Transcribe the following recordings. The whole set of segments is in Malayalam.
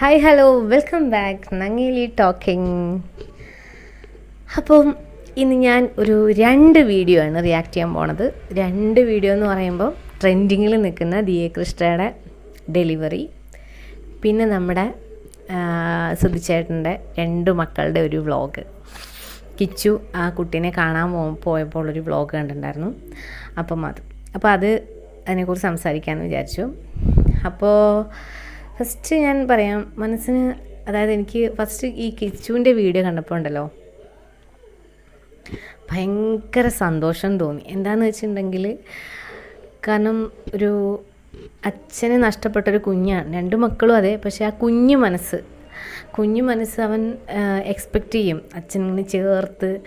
Hi hello welcome back Nangeli talking അപ്പം ഇന്ന് ഞാൻ ഒരു രണ്ട് വീഡിയോ ആണ് റിയാക്ട് ചെയ്യാൻ പോണത്. രണ്ട് വീഡിയോ എന്ന് പറയുമ്പോൾ ട്രെൻഡിങ്ങിൽ നിൽക്കുന്ന ദിയ കൃഷ്ണയുടെ ഡെലിവറി പിന്നെ നമ്മുടെ സുധിച്ചേട്ടന്റെ രണ്ട് മക്കളുടെ ഒരു വ്ളോഗ് കിച്ചു ആ കുട്ടീനെ കാണാൻ പോയപ്പോൾ ഒരു വ്ളോഗ് കണ്ടിട്ടുണ്ടായിരുന്നു. അപ്പം അത്. അപ്പോൾ അത് അതിനെക്കുറിച്ച് സംസാരിക്കാമെന്ന് വിചാരിച്ചു. അപ്പോൾ ഫസ്റ്റ് ഞാൻ പറയാം മനസ്സിന് അതായത് എനിക്ക് ഫസ്റ്റ് ഈ കിച്ചുവിന്റെ വീഡിയോ കണ്ടപ്പോൾ ഉണ്ടല്ലോ. ഭയങ്കര സന്തോഷം തോന്നി. എന്താന്ന് വെച്ചിട്ടുണ്ടെങ്കിൽ കാരണം ഒരു അച്ഛനെ നഷ്ടപ്പെട്ടൊരു കുഞ്ഞാണ്. രണ്ട് മക്കളും അതെ പക്ഷേ ആ കുഞ്ഞു മനസ്സ് കുഞ്ഞു മനസ്സ് അവൻ എക്സ്പെക്റ്റ് ചെയ്യും. അച്ഛനെ ചേർത്ത്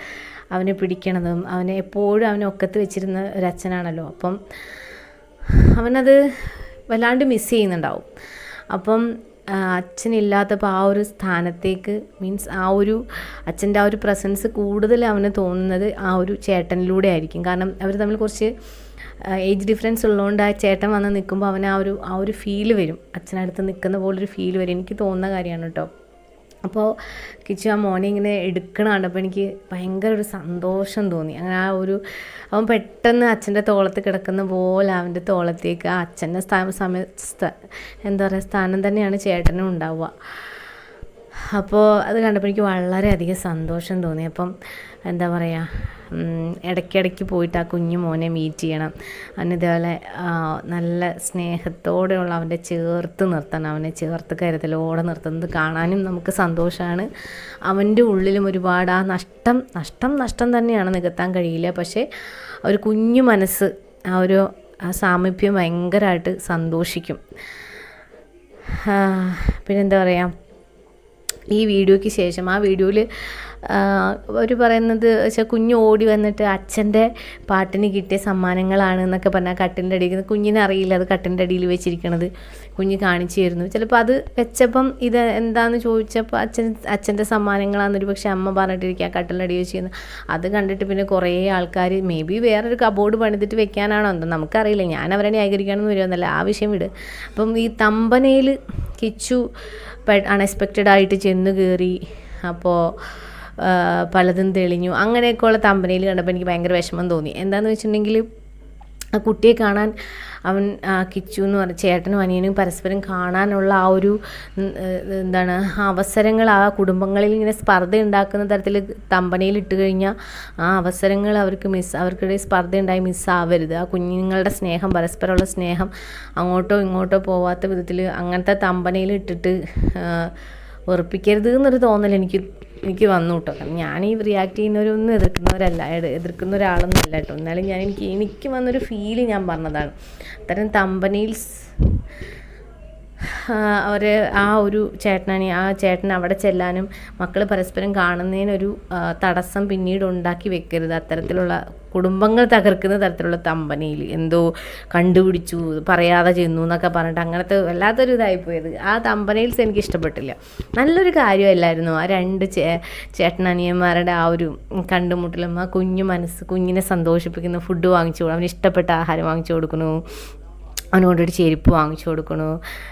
അവനെ പിടിക്കണതും അവനെ എപ്പോഴും അവനെ ഒക്കത്ത് വെച്ചിരുന്ന ഒരു അച്ഛനാണല്ലോ. അപ്പം അവനത് വല്ലാണ്ട് മിസ് ചെയ്യുന്നുണ്ടാവും. അപ്പം അച്ഛനില്ലാത്തപ്പോൾ ആ ഒരു സ്ഥാനത്തേക്ക് മീൻസ് ആ ഒരു അച്ഛന്റെ ആ ഒരു പ്രസൻസ് കൂടുതൽ അവന് തോന്നുന്നത് ആ ഒരു ചേട്ടനിലൂടെ ആയിരിക്കും. കാരണം അവർ തമ്മിൽ കുറച്ച് ഏജ് ഡിഫറൻസ് ഉള്ളതുകൊണ്ട് ആ ചേട്ടൻ വന്ന് നിൽക്കുമ്പോൾ അവന് ആ ഒരു ആ ഒരു ഫീൽ വരും. അച്ഛനടുത്ത് നിൽക്കുന്ന പോലൊരു ഫീൽ വരും. എനിക്ക് തോന്നുന്ന കാര്യമാണ് കേട്ടോ അപ്പോൾ കിച്ചു ആ മോനെ ഇങ്ങനെ എടുക്കണ കണ്ടപ്പോൾ എനിക്ക് ഭയങ്കര ഒരു സന്തോഷം തോന്നി. അങ്ങനെ ആ ഒരു അവൻ പെട്ടെന്ന് അച്ഛന്റെ തോളത്ത് കിടക്കുന്ന പോലെ അവന്റെ തോളത്തേക്ക് ആ അച്ഛന്റെ സ്ഥാന സമയ എന്താ പറയുക സ്ഥാനം തന്നെയാണ് ചേട്ടനും ഉണ്ടാവുക. അപ്പോൾ അത് കണ്ടപ്പോൾ എനിക്ക് വളരെയധികം സന്തോഷം തോന്നി. അപ്പം എന്താ പറയുക ഇടയ്ക്കിടയ്ക്ക് പോയിട്ട് ആ കുഞ്ഞു മോനെ മീറ്റ് ചെയ്യണം. അന്ന് ഇതേപോലെ നല്ല സ്നേഹത്തോടെയുള്ള അവന്റെ ചേർത്ത് നിർത്തണം. അവനെ ചേർത്ത് കരുതലോടെ നിർത്തുന്നത് കാണാനും നമുക്ക് സന്തോഷമാണ് അവന്റെ ഉള്ളിലും ഒരുപാട് ആ നഷ്ടം നഷ്ടം നഷ്ടം തന്നെയാണ് നികത്താൻ കഴിയില്ല. പക്ഷേ ഒരു കുഞ്ഞു മനസ്സ് ആ ഒരു ആ സാമീപ്യം ഭയങ്കരമായിട്ട് സന്തോഷിക്കും. പിന്നെന്താ പറയുക ഈ വീഡിയോയ്ക്ക് ശേഷം ആ വീഡിയോയിൽ അവർ പറയുന്നത് വെച്ചാൽ കുഞ്ഞ് ഓടി വന്നിട്ട് അച്ഛന്റെ പാട്ടിന് കിട്ടിയ സമ്മാനങ്ങളാണ് എന്നൊക്കെ പറഞ്ഞാൽ കട്ടിന്റെ അടിയിൽ കുഞ്ഞിനെ അറിയില്ല അത് കട്ടിന്റെ അടിയിൽ വെച്ചിരിക്കണത്. കുഞ്ഞ് കാണിച്ചു തരുന്നു. ചിലപ്പോൾ അത് വെച്ചപ്പം ഇത് എന്താണെന്ന് ചോദിച്ചപ്പോൾ അച്ഛൻ അച്ഛന്റെ സമ്മാനങ്ങളാണെന്നൊരു പക്ഷേ അമ്മ പറഞ്ഞിട്ടിരിക്കുക കട്ടിന്റെ അടി വെച്ചിരുന്നു അത് കണ്ടിട്ട് പിന്നെ കുറേ ആൾക്കാർ മേ ബി വേറൊരു കബോർഡ് പണിതിട്ട് വെക്കാനാണോ എന്തോ നമുക്കറിയില്ല. ഞാൻ അവരെ ന്യായീകരിക്കാനൊന്നും വരുമെന്നല്ല ആ വിഷയം വിട്. അപ്പം ഈ തമ്പനയിൽ കിച്ചു അൺഎക്സ്പെക്റ്റഡ് ആയിട്ട് ചെന്ന് കയറി അപ്പോൾ പലതും തെളിഞ്ഞു. അങ്ങനെയൊക്കെയുള്ള തമ്പനയിൽ കണ്ടപ്പോൾ എനിക്ക് ഭയങ്കര വിഷമം തോന്നി. എന്താണെന്ന് വെച്ചിട്ടുണ്ടെങ്കിൽ ആ കുട്ടിയെ കാണാൻ അവൻ കിച്ചു എന്ന് പറഞ്ഞ ചേട്ടനും അനിയനും പരസ്പരം കാണാനുള്ള ആ ഒരു എന്താണ് അവസരങ്ങൾ ആ കുടുംബങ്ങളിൽ ഇങ്ങനെ സ്പർദ്ധ ഉണ്ടാക്കുന്ന തരത്തിൽ തമ്പനയിൽ ഇട്ട് കഴിഞ്ഞാൽ ആ അവസരങ്ങൾ അവർക്ക് മിസ് അവർക്കിടയിൽ സ്പർദ്ധ ഉണ്ടായി മിസ്സാവരുത് ആ കുഞ്ഞുങ്ങളുടെ സ്നേഹം പരസ്പരമുള്ള സ്നേഹം അങ്ങോട്ടോ ഇങ്ങോട്ടോ പോവാത്ത വിധത്തിൽ അങ്ങനത്തെ തമ്പനയിൽ ഇട്ടിട്ട് ഉറപ്പിക്കരുത് എന്നൊരു തോന്നൽ എനിക്ക് എനിക്ക് വന്നു കേട്ടോ കാരണം ഞാൻ ഈ റിയാക്ട് ചെയ്യുന്നവരൊന്നും എതിർക്കുന്നവരല്ല. എതിർക്കുന്ന ഒരാളൊന്നും അല്ല കേട്ടോ എന്നാലും ഞാൻ എനിക്ക് എനിക്ക് വന്നൊരു ഫീൽ ഞാൻ പറഞ്ഞതാണ്. അത്തരം തമ്പനീൽസ് അവർ ആ ഒരു ചേട്ടനാണ്. ആ ചേട്ടൻ അവിടെ ചെല്ലാനും മക്കൾ പരസ്പരം കാണുന്നതിനൊരു തടസ്സം പിന്നീട് ഉണ്ടാക്കി വെക്കരുത്. അത്തരത്തിലുള്ള കുടുംബങ്ങൾ തകർക്കുന്ന തരത്തിലുള്ള തമ്പനിയിൽ എന്തോ കണ്ടുപിടിച്ചു പറയാതെ ചെന്നു എന്നൊക്കെ പറഞ്ഞിട്ട് അങ്ങനത്തെ വല്ലാത്തൊരു ഇതായിപ്പോയത് ആ തമ്പനയിൽസ് എനിക്ക് ഇഷ്ടപ്പെട്ടില്ല. നല്ലൊരു കാര്യമല്ലായിരുന്നു ആ രണ്ട് ചേ ചേട്ടനനിയന്മാരുടെ ആ ഒരു കണ്ടുമുട്ടലും ആ കുഞ്ഞു മനസ്സ് കുഞ്ഞിനെ സന്തോഷിപ്പിക്കുന്ന ഫുഡ് വാങ്ങിച്ചു അവന് ഇഷ്ടപ്പെട്ട ആഹാരം വാങ്ങിച്ചു കൊടുക്കുന്നു അവന് കൊണ്ടൊരു ചെരുപ്പ് വാങ്ങിച്ചു കൊടുക്കണു.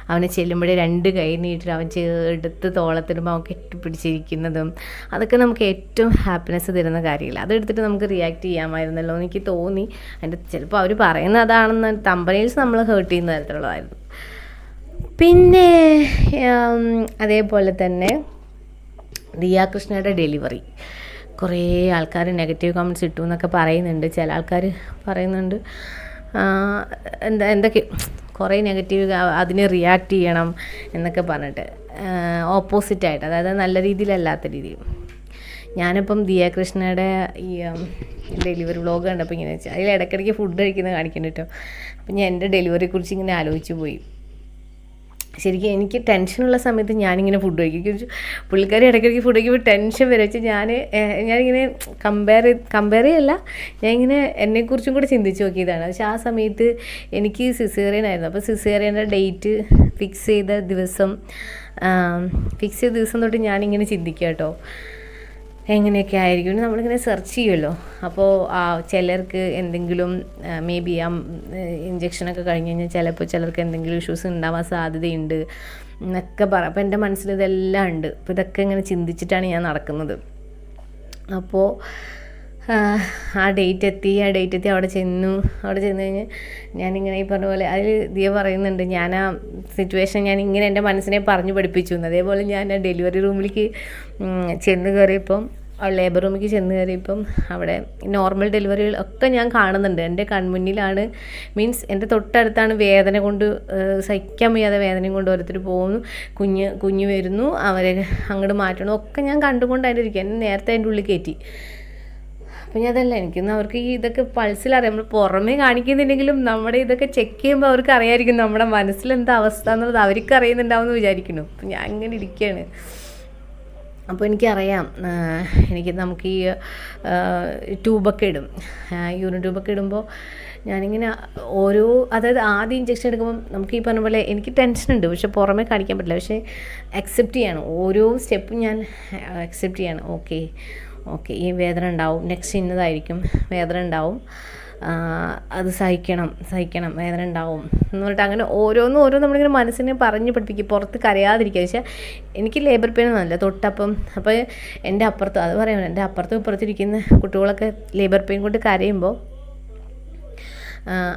അവനെ ചെല്ലുമ്പോഴേ രണ്ട് കൈ നീട്ടിട്ട് അവൻ എടുത്ത് തോളത്തിടുമ്പോൾ അവൻ കെട്ടിപ്പിടിച്ചിരിക്കുന്നതും അതൊക്കെ നമുക്ക് ഏറ്റവും ഹാപ്പിനെസ് തരുന്ന കാര്യമില്ല അതെടുത്തിട്ട് നമുക്ക് റിയാക്ട് ചെയ്യാമായിരുന്നല്ലോ എനിക്ക് തോന്നി. അതിന്റെ ചിലപ്പോൾ അവർ പറയുന്ന അതാണെന്ന് തമ്പനയിൽസ് നമ്മൾ ഹേർട്ട് ചെയ്യുന്ന തരത്തിലുള്ളതായിരുന്നു. പിന്നെ അതേപോലെ തന്നെ ദിയാ കൃഷ്ണയുടെ ഡെലിവറി കുറേ ആൾക്കാർ നെഗറ്റീവ് കമന്റ്സ് ഇട്ടു എന്നൊക്കെ പറയുന്നുണ്ട്. ചില ആൾക്കാർ പറയുന്നുണ്ട് എന്താ എന്തൊക്കെ കുറേ നെഗറ്റീവ് അതിനെ റിയാക്ട് ചെയ്യണം എന്നൊക്കെ പറഞ്ഞിട്ട് ഓപ്പോസിറ്റായിട്ട് അതായത് നല്ല രീതിയിലല്ലാത്ത രീതിയിൽ. ഞാനിപ്പം ദിയ കൃഷ്ണയുടെ ഈ ഡെലിവറി വ്ലോഗ് കണ്ടപ്പോൾ ഇങ്ങനെ വെച്ചാൽ അതിൽ ഇടയ്ക്കിടയ്ക്ക് ഫുഡ് കഴിക്കുന്നത് കാണിക്കുന്നു കേട്ടോ അപ്പം ഞാൻ എന്റെ ഡെലിവറിയെക്കുറിച്ച് ഇങ്ങനെ ആലോചിച്ച് പോയി. ശരിക്കും എനിക്ക് ടെൻഷനുള്ള സമയത്ത് ഞാനിങ്ങനെ ഫുഡ് കഴിക്കും. പുള്ളിക്കാരി ഇടയ്ക്കിടയ്ക്ക് ഫുഡ് കഴിക്കുമ്പോൾ ടെൻഷൻ വരെ. വെച്ച് ഞാൻ ഞാനിങ്ങനെ കമ്പയർ കമ്പയർ ചെയ്യല്ല ഞാൻ ഇങ്ങനെ എന്നെക്കുറിച്ചും കൂടെ ചിന്തിച്ച് നോക്കിയതാണ്. പക്ഷെ ആ സമയത്ത് എനിക്ക് സിസേറിയൻ ആയിരുന്നു. അപ്പോൾ സിസേറിയന്റെ ഡേറ്റ് ഫിക്സ് ചെയ്ത ദിവസം ഫിക്സ് ചെയ്ത ദിവസം തൊട്ട് ഞാനിങ്ങനെ ചിന്തിക്കുക കേട്ടോ എങ്ങനെയൊക്കെ ആയിരിക്കും നമ്മളിങ്ങനെ സെർച്ച് ചെയ്യുമല്ലോ അപ്പോൾ ആ ചിലർക്ക് എന്തെങ്കിലും മേ ബി ആ ഇഞ്ചക്ഷനൊക്കെ കഴിഞ്ഞ് കഴിഞ്ഞാൽ ചിലപ്പോൾ ചിലർക്ക് എന്തെങ്കിലും ഇഷ്യൂസ് ഉണ്ടാവാൻ സാധ്യതയുണ്ട് എന്നൊക്കെ പറ. അപ്പോൾ എന്റെ മനസ്സിൽ ഇതെല്ലാം ഉണ്ട്. അപ്പോൾ ഇതൊക്കെ ഇങ്ങനെ ചിന്തിച്ചിട്ടാണ് ഞാൻ നടക്കുന്നത്. അപ്പോൾ ആ ഡേറ്റ് എത്തി ആ ഡേറ്റ് എത്തി അവിടെ ചെന്നു. അവിടെ ചെന്ന് കഴിഞ്ഞ് ഞാനിങ്ങനെ ഈ പറഞ്ഞ പോലെ അതിൽ ദിയ പറയുന്നുണ്ട് ഞാൻ ആ സിറ്റുവേഷൻ ഞാൻ ഇങ്ങനെ എന്റെ മനസ്സിനെ പറഞ്ഞു പഠിപ്പിച്ചു അതേപോലെ ഞാൻ ആ ഡെലിവറി റൂമിലേക്ക് ചെന്ന് കയറിയപ്പം ലേബർ റൂമിലേക്ക് ചെന്ന് കയറിയപ്പം അവിടെ നോർമൽ ഡെലിവറികൾ ഒക്കെ ഞാൻ കാണുന്നുണ്ട്. എന്റെ കൺമുന്നിലാണ് മീൻസ് എന്റെ തൊട്ടടുത്താണ് വേദന കൊണ്ട് സഹിക്കാൻ വയ്യാതെ വേദനയും കൊണ്ട് ഓരോരുത്തർ പോകുന്നു. കുഞ്ഞ് കുഞ്ഞ് വരുന്നു അവരെ അങ്ങോട്ട് മാറ്റണം. ഒക്കെ ഞാൻ കണ്ടുകൊണ്ട് അതിന്റെ ഇരിക്കുക എന്നെ നേരത്തെ അതിന്റെ ഉള്ളിൽ കയറ്റി അപ്പം ഞാൻ അതല്ല എനിക്കൊന്ന് അവർക്ക് ഈ ഇതൊക്കെ പൾസിലറിയാം നമ്മൾ പുറമേ കാണിക്കുന്നില്ലെങ്കിലും നമ്മുടെ ഇതൊക്കെ ചെക്ക് ചെയ്യുമ്പോൾ അവർക്ക് അറിയാമായിരിക്കും നമ്മുടെ മനസ്സിലെന്താ അവസ്ഥ എന്നുള്ളത് അവർക്ക് അറിയുന്നുണ്ടാവുമെന്ന് വിചാരിക്കുന്നു. അപ്പം ഞാൻ ഇങ്ങനെ ഇരിക്കുകയാണ് അപ്പോൾ എനിക്കറിയാം എനിക്ക് നമുക്ക് ഈ ട്യൂബൊക്കെ ഇടും. യൂറിൻ ട്യൂബൊക്കെ ഇടുമ്പോൾ ഞാനിങ്ങനെ ഓരോ അതായത് ആദ്യം ഇഞ്ചക്ഷൻ എടുക്കുമ്പം നമുക്ക് ഈ പറഞ്ഞ പോലെ എനിക്ക് ടെൻഷൻ ഉണ്ട്. പക്ഷെ പുറമേ കാണിക്കാൻ പറ്റില്ല. പക്ഷേ അക്സെപ്റ്റ് ചെയ്യണം. ഓരോ സ്റ്റെപ്പും ഞാൻ അക്സെപ്റ്റ് ചെയ്യണം. ഓക്കെ ഓക്കെ ഈ വേദന ഉണ്ടാവും. നെക്സ്റ്റ് ഇന്നതായിരിക്കും. വേദന ഉണ്ടാവും. അത് സഹിക്കണം സഹിക്കണം വേദന ഉണ്ടാവും എന്ന് പറഞ്ഞിട്ട് അങ്ങനെ ഓരോന്നും ഓരോ നമ്മളിങ്ങനെ മനസ്സിനെ പറഞ്ഞ് പഠിപ്പിക്കും പുറത്ത് കരയാതിരിക്കുക. പക്ഷേ എനിക്ക് ലേബർ പെയിൻ ഒന്നുമല്ല തൊട്ടപ്പം. അപ്പോൾ എന്റെ അപ്പുറത്ത് അത് പറയാം എന്റെ അപ്പുറത്തും ഇപ്പുറത്തിരിക്കുന്ന കുട്ടികളൊക്കെ ലേബർ പെയിൻ കൊണ്ട് കരയുമ്പോൾ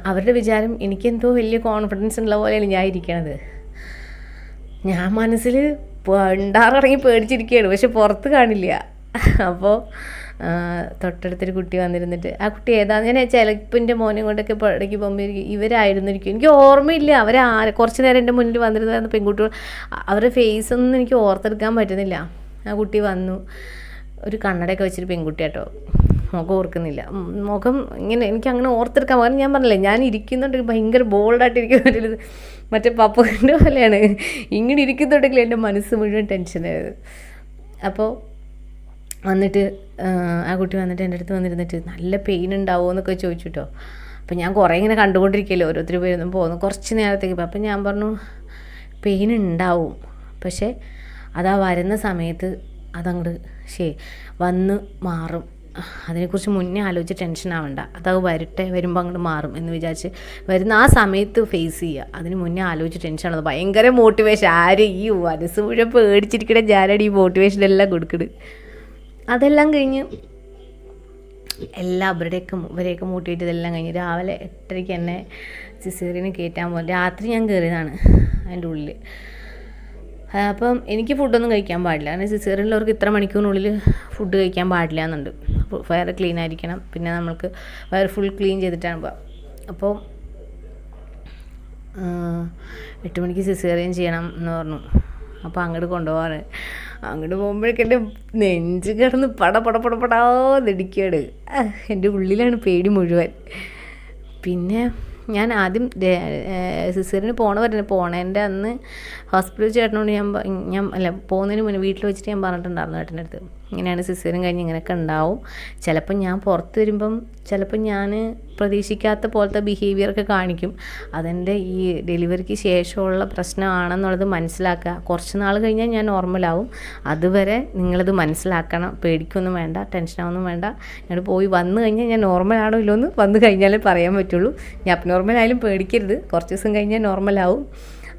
അവരുടെ വിചാരം എനിക്കെന്തോ വലിയ കോൺഫിഡൻസ് ഉള്ള പോലെയാണ് ഞാൻ ഇരിക്കണത്. ഞാൻ മനസ്സിൽ പണ്ടാറിറങ്ങി പേടിച്ചിരിക്കുകയാണ് പക്ഷെ പുറത്ത് കാണില്ല. അപ്പോൾ തൊട്ടടുത്തൊരു കുട്ടി വന്നിരുന്നിട്ട് ആ കുട്ടി ഏതാന്ന് ഞാൻ ചിലപ്പിന്റെ മോനും കൊണ്ടൊക്കെ ഇടയ്ക്ക് പോകുമ്പോൾ ഇവരായിരുന്നിരിക്കും. എനിക്ക് ഓർമ്മയില്ല അവരെ ആരെ കുറച്ച് നേരം എന്റെ മുന്നിൽ വന്നിരുന്ന പെൺകുട്ടികൾ. അവരുടെ ഫേസ് ഒന്നും എനിക്ക് ഓർത്തെടുക്കാൻ പറ്റുന്നില്ല. ആ കുട്ടി വന്നു. ഒരു കണ്ണടയൊക്കെ വെച്ചൊരു പെൺകുട്ടിയാട്ടോ മുഖം ഓർക്കുന്നില്ല. മുഖം ഇങ്ങനെ എനിക്ക് അങ്ങനെ ഓർത്തെടുക്കാൻ പോകാൻ ഞാൻ പറഞ്ഞില്ലേ ഞാൻ ഇരിക്കുന്നുണ്ടെങ്കിൽ ഭയങ്കര ബോൾഡായിട്ടിരിക്കുന്ന ഒരു മറ്റേ പപ്പുവിന്റെ പോലെയാണ്. ഇങ്ങനെ ഇരിക്കുന്നുണ്ടെങ്കിൽ എന്റെ മനസ്സ് മുഴുവൻ ടെൻഷനായത് അപ്പോൾ വന്നിട്ട് ആ, കുട്ടി വന്നിട്ട് എന്റെ അടുത്ത് വന്നിരുന്നിട്ട് നല്ല പെയിൻ ഉണ്ടാവുമോ എന്നൊക്കെ ചോദിച്ചു കേട്ടോ അപ്പം ഞാൻ കുറേ ഇങ്ങനെ കണ്ടുകൊണ്ടിരിക്കുമല്ലോ ഓരോരുത്തർ വരുന്നു പോകുന്നു. കുറച്ച് നേരത്തേക്ക് അപ്പം ഞാൻ പറഞ്ഞു പെയിൻ ഉണ്ടാവും. പക്ഷേ അതാ വരുന്ന സമയത്ത് അതങ്ങോട്ട് ശരി വന്ന് മാറും. അതിനെക്കുറിച്ച് മുന്നേ ആലോചിച്ച് ടെൻഷൻ ആവണ്ട. അതത് വരട്ടെ വരുമ്പോൾ അങ്ങോട്ട് മാറും. എന്ന് വിചാരിച്ച് വരുന്ന ആ സമയത്ത് ഫേസ് ചെയ്യുക. അതിന് മുന്നേ ആലോചിച്ച് ടെൻഷൻ ആണത് ഭയങ്കര മോട്ടിവേഷൻ ആര് ഈ മനസ്സ് മുഴുവൻ പേടിച്ചിരിക്കണ ഞാനാണ് ഈ മോട്ടിവേഷനെല്ലാം കൊടുക്കുന്നത് അതെല്ലാം കഴിഞ്ഞ് എല്ലാം അവരുടെയൊക്കെ ഇവരെയൊക്കെ മൂട്ടിയിട്ട് ഇതെല്ലാം കഴിഞ്ഞ് രാവിലെ എട്ടരയ്ക്ക് എന്നെ സിസേറിന് കയറ്റാൻ പോകും രാത്രി ഞാൻ കയറിയതാണ് അതിന്റെ ഉള്ളിൽ. അപ്പം എനിക്ക് ഫുഡൊന്നും കഴിക്കാൻ പാടില്ല. കാരണം സിസേറിനുള്ളവർക്ക് ഇത്ര മണിക്കൂറിനുള്ളിൽ ഫുഡ് കഴിക്കാൻ പാടില്ല എന്നുണ്ട്. വയറ് ക്ലീൻ ആയിരിക്കണം. പിന്നെ നമ്മൾക്ക് വയറ് ഫുൾ ക്ലീൻ ചെയ്തിട്ടാണ് പോവുക അപ്പോൾ എട്ട് മണിക്ക് സിസേറിയൻ ചെയ്യണം എന്ന് പറഞ്ഞു. അപ്പോൾ അങ്ങോട്ട് കൊണ്ടുപോകാറ് അങ്ങോട്ട് പോകുമ്പോഴേക്കും എന്റെ നെഞ്ച് കിടന്ന് പട പട പട പടാന്നിടിക്കുകയാണ് എന്റെ ഉള്ളിലാണ് പേടി മുഴുവൻ. പിന്നെ ഞാൻ ആദ്യം സിസേറിന് പോണ പറഞ്ഞു പോണേന്റെ അന്ന് ഹോസ്പിറ്റലിൽ ചേട്ടനോട് ഞാൻ ഞാൻ അല്ല പോകുന്നതിന് മുന്നേ വീട്ടിൽ വെച്ചിട്ട് ഞാൻ പറഞ്ഞിട്ടുണ്ടായിരുന്നു ചേട്ടന്റെ അടുത്ത്. ഇങ്ങനെയാണ് സിസേറിയൻ കഴിഞ്ഞ് ഇങ്ങനെയൊക്കെ ഉണ്ടാവും. ചിലപ്പോൾ ഞാൻ പുറത്ത് വരുമ്പം ചിലപ്പോൾ ഞാൻ പ്രതീക്ഷിക്കാത്ത പോലത്തെ ബിഹേവിയറൊക്കെ കാണിക്കും. അതെന്റെ ഈ ഡെലിവറിക്ക് ശേഷമുള്ള പ്രശ്നമാണെന്നുള്ളത് മനസ്സിലാക്കുക. കുറച്ച് നാൾ കഴിഞ്ഞാൽ ഞാൻ നോർമലാവും അതുവരെ നിങ്ങളത് മനസ്സിലാക്കണം. പേടിക്കൊന്നും വേണ്ട ടെൻഷനാവൊന്നും വേണ്ട. ഞാൻ പോയി വന്നു കഴിഞ്ഞാൽ ഞാൻ നോർമലാണോ ഇല്ലോ എന്ന് വന്നു കഴിഞ്ഞാലേ പറയാൻ പറ്റുള്ളൂ. ഞാൻ അബ്നോർമൽ ആയാലും പേടിക്കരുത്. കുറച്ച് ദിവസം കഴിഞ്ഞാൽ നോർമലാവും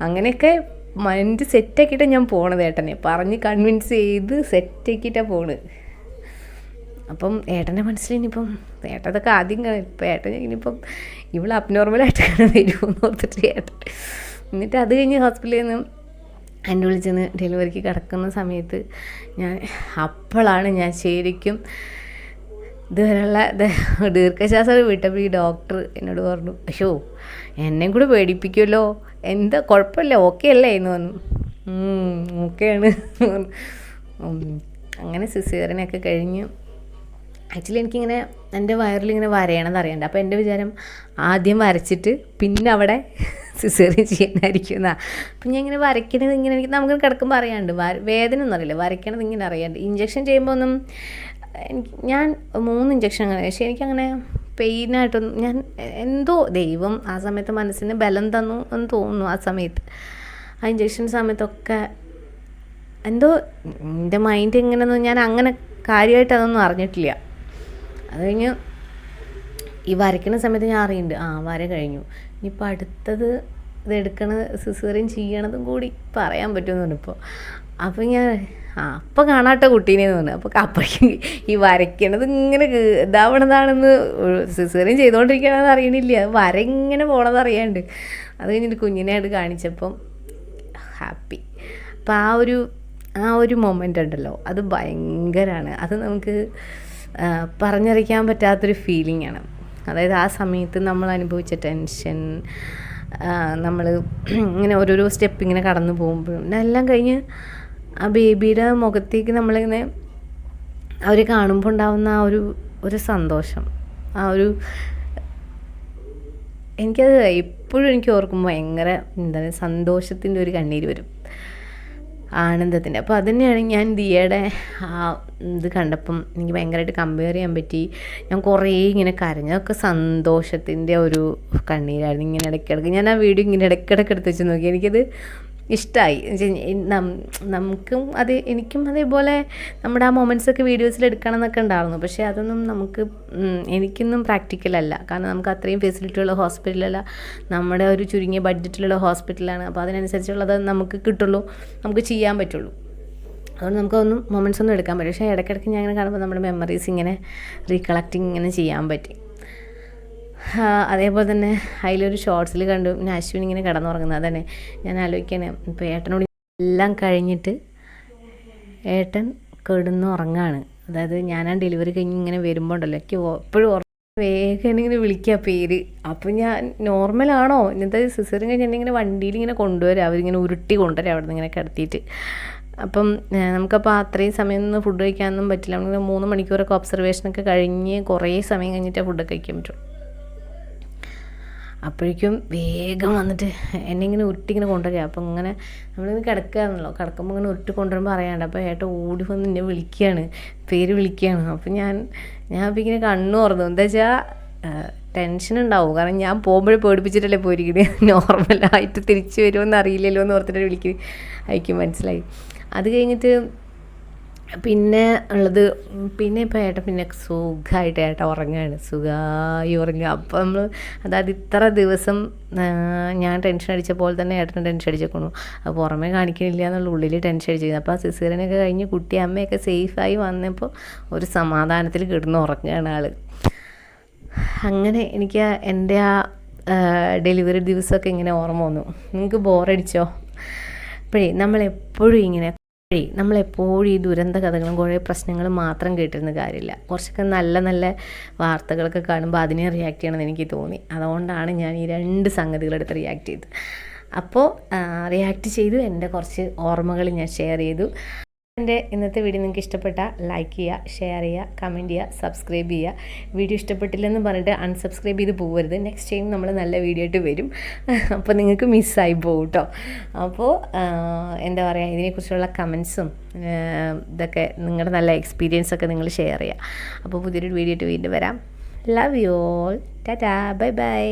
അങ്ങനെയൊക്കെ മൈൻഡ് സെറ്റാക്കിയിട്ടാണ് ഞാൻ പോണത് ഏട്ടനെ. പറഞ്ഞ് കൺവിൻസ് ചെയ്ത് സെറ്റാക്കിയിട്ടാണ് പോണത് അപ്പം ഏട്ടന്റെ മനസ്സിൽ ഇനിയിപ്പം ഏട്ടതൊക്കെ ആദ്യം. ഇപ്പം ഏട്ടൻ ഇനിയിപ്പം ഇവൾ അബ്നോർമലായിട്ടാണ് വരുമെന്ന് ഓർത്തിട്ട് ഏട്ടൻ. എന്നിട്ട് അത് കഴിഞ്ഞ് ഹോസ്പിറ്റലിൽ നിന്ന് എന്റെ വിളിച്ചെന്ന് ഡെലിവറിക്ക് കിടക്കുന്ന സമയത്ത് ഞാൻ അപ്പോഴാണ് ഞാൻ ശരിക്കും ഇതുവരെയുള്ള ദീർഘശ്വാസം വിട്ടപ്പോൾ ഈ ഡോക്ടർ എന്നോട് പറഞ്ഞു അയ്യോ എന്നെയും കൂടെ പേടിപ്പിക്കുമല്ലോ എന്താ കുഴപ്പമില്ല ഓക്കെ അല്ലേ എന്ന് പറഞ്ഞു. ഓക്കെയാണ് അങ്ങനെ സിസേറിനൊക്കെ കഴിഞ്ഞ്. ആക്ച്വലി എനിക്കിങ്ങനെ എന്റെ വയറിൽ ഇങ്ങനെ വരയണത് അറിയണ്ട. അപ്പോൾ എന്റെ വിചാരം ആദ്യം വരച്ചിട്ട് പിന്നെ അവിടെ സിസേറിയൻ ചെയ്യാനായിരിക്കും എന്നാ. അപ്പം ഞാൻ ഇങ്ങനെ വരയ്ക്കണത് ഇങ്ങനെ എനിക്ക് നമുക്ക് കിടക്കുമ്പോൾ അറിയാണ്ട്. വേദന ഒന്നും അറിയില്ല. വരയ്ക്കണത് ഇങ്ങനെ അറിയാണ്ട്. ഇഞ്ചക്ഷൻ ചെയ്യുമ്പോൾ ഒന്നും എനിക്ക് ഞാൻ മൂന്ന് ഇഞ്ചക്ഷൻ അങ്ങനെ പക്ഷേ എനിക്കങ്ങനെ പെയിനായിട്ടൊന്നും ഞാൻ എന്തോ ദൈവം ആ സമയത്ത് മനസ്സിന് ബലം തന്നു എന്ന് തോന്നുന്നു ആ സമയത്ത്. ആ ഇഞ്ചക്ഷൻ സമയത്തൊക്കെ എന്തോ എന്റെ മൈൻഡ് എങ്ങനെയൊന്നും ഞാൻ അങ്ങനെ കാര്യമായിട്ട് അതൊന്നും അറിഞ്ഞിട്ടില്ല. അത് കഴിഞ്ഞ് ഈ വരയ്ക്കുന്ന സമയത്ത് ഞാൻ അറിയുന്നുണ്ട്. ആ വര കഴിഞ്ഞു. ഇനിയിപ്പോൾ അടുത്തത് ഇത് സിസേറിയൻ ചെയ്യണതും കൂടി പറയാൻ പറ്റുമെന്ന് ഇപ്പോൾ അപ്പോൾ ഞാൻ ആ അപ്പം കാണാട്ടോ കുട്ടീനെ തോന്നുന്നു. അപ്പോൾ അപ്പോഴേക്കും ഈ വരയ്ക്കണത് ഇങ്ങനെ ഇതാവണതാണെന്ന് സിസേറിയൻ ചെയ്തുകൊണ്ടിരിക്കണമെന്ന് അറിയണില്ല. അത് വര ഇങ്ങനെ പോണത് അറിയാണ്ട്. അത് കഴിഞ്ഞിട്ട് കുഞ്ഞിനായിട്ട് കാണിച്ചപ്പം ഹാപ്പി. അപ്പോൾ ആ ഒരു ആ ഒരു മൊമെന്റ് ഉണ്ടല്ലോ. അത് ഭയങ്കരമാണ് അത് നമുക്ക് പറഞ്ഞറിയിക്കാൻ പറ്റാത്തൊരു ഫീലിംഗ് ആണ്. അതായത് ആ സമയത്ത് നമ്മൾ അനുഭവിച്ച ടെൻഷൻ നമ്മൾ ഇങ്ങനെ ഓരോരോ സ്റ്റെപ്പ് ഇങ്ങനെ കടന്നു പോകുമ്പോഴും എല്ലാം കഴിഞ്ഞ് ആ ബേബിയുടെ മുഖത്തേക്ക് നമ്മളിങ്ങനെ അവർ കാണുമ്പോൾ ഉണ്ടാവുന്ന ആ ഒരു ഒരു സന്തോഷം. ആ ഒരു എനിക്കത് എപ്പോഴും എനിക്ക് ഓർക്കുമ്പോൾ ഭയങ്കര എന്താണ് സന്തോഷത്തിന്റെ ഒരു കണ്ണീര് വരും. ആനന്ദത്തിന്റെ അപ്പോൾ അതുതന്നെയാണ് ഞാൻ ദിയയുടെ ആ ഇത് കണ്ടപ്പം എനിക്ക് ഭയങ്കരമായിട്ട് കമ്പയർ ചെയ്യാൻ പറ്റി. ഞാൻ കുറേ ഇങ്ങനെ കരഞ്ഞതൊക്കെ സന്തോഷത്തിന്റെ ഒരു കണ്ണീരായിരുന്നു ഇങ്ങനെ ഇടയ്ക്കിടയ്ക്ക്. ഞാൻ ആ വീഡിയോ ഇങ്ങനെ ഇടയ്ക്കിടയ്ക്ക് എടുത്ത് വെച്ച് നോക്കി. എനിക്കത് ഇഷ്ടമായി നമുക്കും അത് എനിക്കും അതേപോലെ നമ്മുടെ ആ മൊമെന്റ്സൊക്കെ വീഡിയോസിൽ എടുക്കണം എന്നൊക്കെ ഉണ്ടായിരുന്നു. പക്ഷേ അതൊന്നും നമുക്ക് എനിക്കൊന്നും പ്രാക്ടിക്കൽ അല്ല. കാരണം നമുക്ക് അത്രയും ഫെസിലിറ്റിയുള്ള ഹോസ്പിറ്റലല്ല നമ്മുടെ ഒരു ചുരുങ്ങിയ ബഡ്ജറ്റിലുള്ള ഹോസ്പിറ്റലാണ് അപ്പോൾ അതിനനുസരിച്ചുള്ളത് നമുക്ക് കിട്ടുള്ളൂ. നമുക്ക് ചെയ്യാൻ പറ്റുള്ളൂ. അതുകൊണ്ട് നമുക്കൊന്നും മൊമെന്റ്സ് ഒന്നും എടുക്കാൻ പറ്റും പക്ഷേ ഇടയ്ക്കിടയ്ക്ക് ഞാൻ ഇങ്ങനെ കാണുമ്പോൾ നമ്മുടെ മെമ്മറീസ് ഇങ്ങനെ റീകളക്റ്റിംഗ് ഇങ്ങനെ ചെയ്യാൻ പറ്റി. അതേപോലെ തന്നെ അതിലൊരു ഷോർട്സിൽ കണ്ടു. ഞാൻ അശ്വിൻ ഇങ്ങനെ കിടന്നുറങ്ങുന്നത്. അതന്നെ. ഞാൻ ആലോചിക്കണേ. ഇപ്പോൾ ഏട്ടനോട് എല്ലാം കഴിഞ്ഞിട്ട് ഏട്ടൻ കിടന്ന് ഉറങ്ങാണ്. അതായത് ആ ഡെലിവറി കഴിഞ്ഞ് ഇങ്ങനെ വരുമ്പോൾ ഉണ്ടല്ലോ എനിക്ക് എപ്പോഴും വേഗം ഇങ്ങനെ വിളിക്കുക പേര്. അപ്പം ഞാൻ നോർമലാണോ ഇന്നത്തെ സിസറിൻ കഴിഞ്ഞ് എന്നെ ഇങ്ങനെ വണ്ടിയിൽ ഇങ്ങനെ കൊണ്ടുവരാം. അവരിങ്ങനെ ഉരുട്ടി കൊണ്ടുവരാം അവിടെ നിന്ന് ഇങ്ങനെ കിടത്തിയിട്ട്. അപ്പം നമുക്കപ്പോൾ അത്രയും സമയം നിന്ന് ഫുഡ് കഴിക്കാനൊന്നും പറ്റില്ല. നമ്മൾ മൂന്ന് മണിക്കൂറൊക്കെ ഒബ്സർവേഷനൊക്കെ കഴിഞ്ഞ് കുറേ സമയം കഴിഞ്ഞിട്ടേ ഫുഡൊക്കെ കഴിക്കാൻ പറ്റും അപ്പോഴേക്കും വേഗം വന്നിട്ട് എന്നെ ഇങ്ങനെ ഉരുട്ടിങ്ങനെ കൊണ്ടുവരിക. അപ്പം ഇങ്ങനെ നമ്മളിങ്ങനെ കിടക്കുകയാണല്ലോ. കിടക്കുമ്പോൾ ഇങ്ങനെ ഉരുട്ടി കൊണ്ടുവരുമ്പോൾ അറിയാണ്ട്. അപ്പോൾ ഏട്ട ഓടി വന്ന് എന്നെ വിളിക്കുകയാണ്. പേര് വിളിക്കുകയാണ്. അപ്പം ഞാൻ ഞാൻ അപ്പം ഇങ്ങനെ കണ്ണു തുറന്നു. എന്താ വെച്ചാൽ ടെൻഷൻ ഉണ്ടാവും. കാരണം ഞാൻ പോകുമ്പോഴേ പേടിപ്പിച്ചിട്ടല്ലേ പോയിരിക്കുന്നത് നോർമലായിട്ട് തിരിച്ചു വരുമെന്ന് അറിയില്ലല്ലോ എന്ന് ഓർത്തിട്ട് വിളിക്കുന്നത്. അയക്കും മനസ്സിലായി. അത് കഴിഞ്ഞിട്ട് പിന്നെ ഉള്ളത് പിന്നെ ഇപ്പോൾ ഏട്ടൻ പിന്നെ സുഖമായിട്ട് ഏട്ടൻ ഉറങ്ങുകയാണ് സുഖമായി ഉറങ്ങുക അപ്പം നമ്മൾ അതായത് ഇത്ര ദിവസം ഞാൻ ടെൻഷൻ അടിച്ച പോലെ തന്നെ ഏട്ടൻ ടെൻഷൻ അടിച്ചേക്കണു. അപ്പോൾ പുറമേ കാണിക്കണില്ല എന്നുള്ള ഉള്ളിൽ ടെൻഷൻ അടിച്ചിരുന്നു അപ്പോൾ ആ സിസേറിനൊക്കെ കഴിഞ്ഞ് കുട്ടി അമ്മയൊക്കെ സേഫായി വന്നപ്പോൾ ഒരു സമാധാനത്തിൽ കിടന്ന് ഉറങ്ങുകയാണ് ആൾ അങ്ങനെ എനിക്ക് എന്റെ ആ ഡെലിവറി ദിവസമൊക്കെ ഇങ്ങനെ ഓർമ്മ വന്നു. നിങ്ങൾക്ക് ബോറടിച്ചോ അപ്പോഴേ നമ്മളെപ്പോഴും ഇങ്ങനെ അപ്പോഴേ നമ്മളെപ്പോഴും ഈ ദുരന്ത കഥകളും കുറേ പ്രശ്നങ്ങളും മാത്രം കേട്ടിരുന്ന കാര്യമില്ല. കുറച്ചൊക്കെ നല്ല നല്ല വാർത്തകളൊക്കെ കാണുമ്പോൾ അതിനെ റിയാക്ട് ചെയ്യണമെന്ന് എനിക്ക് തോന്നി. അതുകൊണ്ടാണ് ഞാൻ ഈ രണ്ട് സംഗതികളെടുത്ത് റിയാക്ട് ചെയ്തത്. അപ്പോൾ റിയാക്ട് ചെയ്തു. എന്റെ കുറച്ച് ഓർമ്മകൾ ഞാൻ ഷെയർ ചെയ്തു. എന്റെ ഇന്നത്തെ വീഡിയോ നിങ്ങൾക്ക് ഇഷ്ടപ്പെട്ടാൽ ലൈക്ക് ചെയ്യുക ഷെയർ ചെയ്യുക കമന്റ് ചെയ്യുക സബ്സ്ക്രൈബ് ചെയ്യുക. വീഡിയോ ഇഷ്ടപ്പെട്ടില്ലെന്ന് പറഞ്ഞിട്ട് അൺസബ്സ്ക്രൈബ് ചെയ്ത് പോകരുത് നെക്സ്റ്റ് ടൈം നമ്മൾ നല്ല വീഡിയോ ആയിട്ട് വരും. അപ്പോൾ നിങ്ങൾക്ക് മിസ്സായി പോകും കേട്ടോ അപ്പോൾ എന്താ പറയുക ഇതിനെക്കുറിച്ചുള്ള കമൻസും ഇതൊക്കെ നിങ്ങളുടെ നല്ല എക്സ്പീരിയൻസ് ഒക്കെ നിങ്ങൾ ഷെയർ ചെയ്യുക. അപ്പോൾ പുതിയൊരു വീഡിയോ ആയിട്ട് വീണ്ടും വരാം. Love you all tata bye bye